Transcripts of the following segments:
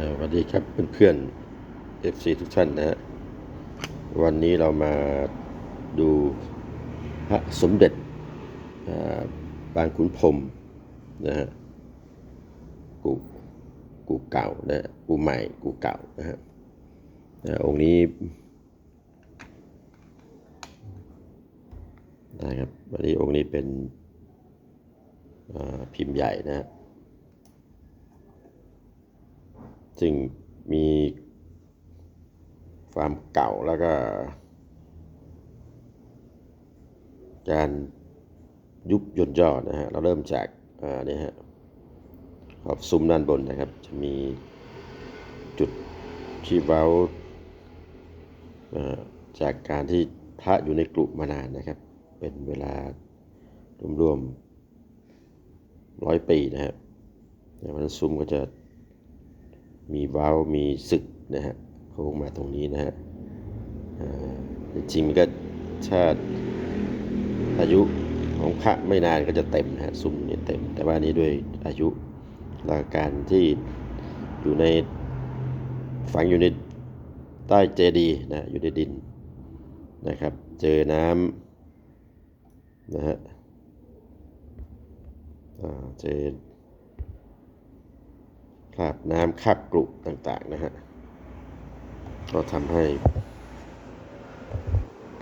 สวัสดีครับเพื่อนๆ FC ทุกท่านนะฮะวันนี้เรามาดูพระสมเด็จบางขุนพรมนะฮะกูกูเก่านะฮะกูใหม่กูเก่านะฮะอ่าองค์นี้นะครับวันนี้องค์นี้เป็นพิมพ์ใหญ่นะ ฮะซึ่งมีความเก่าแล้วก็ การยุบย่นย่อนะฮะ เราเริ่มจากอ่าเนี่ยฮะขอบซุ้มด้านบนนะครับ จะมีจุดที่เว้าจากการที่พระอยู่ในกลุ่มมานานนะครับ เป็นเวลารวมๆร้อยปีนะครับแต่วันซุ้มก็จะ มีเว้าวมีศึกนะฮะโค้งมาตรงนี้นะฮะจริงมันก็ถ้าอายุของพระไม่นานก็จะเต็มนะฮะซุ้มเนี่ยเต็ม แต่ว่านี้ด้วยอายุและการที่อยู่ในฝังอยู่ในใต้เจดีย์นะอยู่ในดินนะครับ เจอน้ำนะฮะเจอ คราบน้ำคราบกรุต่างๆนะฮะก็ทำให้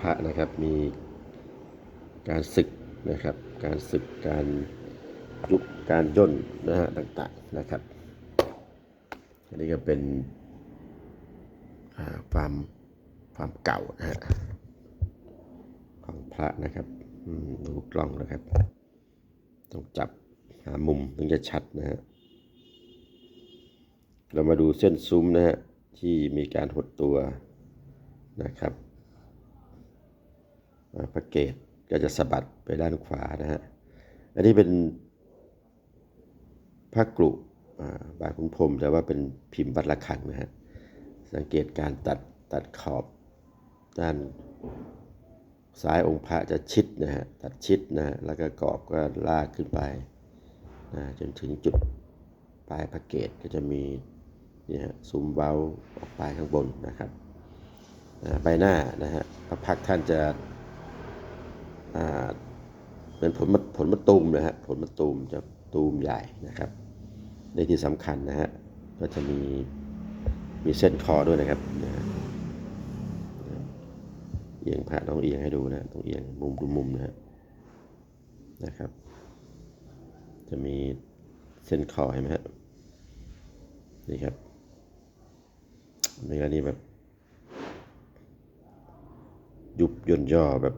พระนะครับมีการศึกนะครับ การศึกการยุบการย่นนะฮะต่างๆนะครับ อันนี้ก็เป็นความความเก่านะฮะของพระนะครับดูกล้องนะครับ ต้องจับหามุมถึงจะชัดนะฮะ เรามาดูเส้นซุ้มนะฮะที่มีการหดตัวนะครับอ่าพระเกตก็จะสะบัดไปด้านขวานะฮะอันนี้เป็นพระกรุอ่บางขุนพรมแต่ว่าเป็นพิมพ์วัดรละฆังนะฮะสังเกตการตัดตัดขอบด้านซ้ายองค์พระจะชิดนะฮะตัดชิดนะฮะแล้วก็กรอบก็ลากขึ้นไปนะจนถึงจุดปลายพระเกตก็จะมี นี่ฮะซุ้มเว้าออกไปข้างบนนะครับใบหน้านะฮะพระพักท่านจะอ่าเป็นผลมผลมะตูมนะฮะผลมะตูมจะตูมใหญ่นะครับในที่สำคัญนะฮะก็จะมีมีเส้นคอด้วยนะครับนะฮะเอียงพระต้องเอียงให้ดูนะต้องเอียงมุมดูมุมนะฮะนะครับ จะมีเส้นคอเห็นไหมฮะนี่ครับ เนื้อนี่แบบ ยุบย่นย่อแบบ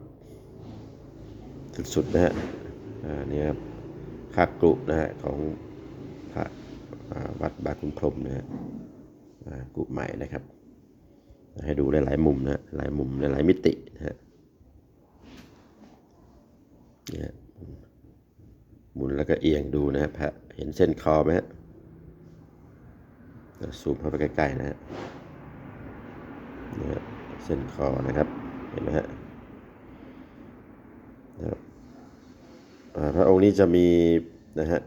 สุดๆนะฮะอ่าเนี่ยครับคาบกรุนะฮะของพระวัดบาคุณพรมนะฮะอ่ากรุใหม่นะครับ ให้ดูหลายๆมุมนะฮะหลายมุมหลายมิตินะฮะเนี่ยหมุนแล้วก็เอียงดูนะครับฮะเห็นเส้นคอไหมฮะซูมเข้าไปใกล้ๆนะฮะ เนี่ยเส้นคอนะครับเห็นไหมฮะนะครับพระองค์นี้จะมีนะฮะ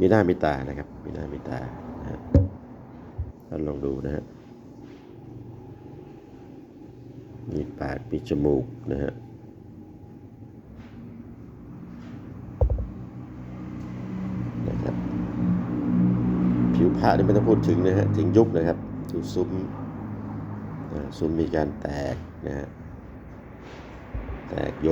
มีหน้ามีตานะครับ มีหน้ามีตานะฮะท่านลองดูนะฮะมีปากมีจมูกนะฮะ นะครับ ผิวผ้านี่ไม่ต้องพูดถึงนะฮะถึงยุบนะครับดูซุ้มซุ้มมีการแตกนะฮะแตกย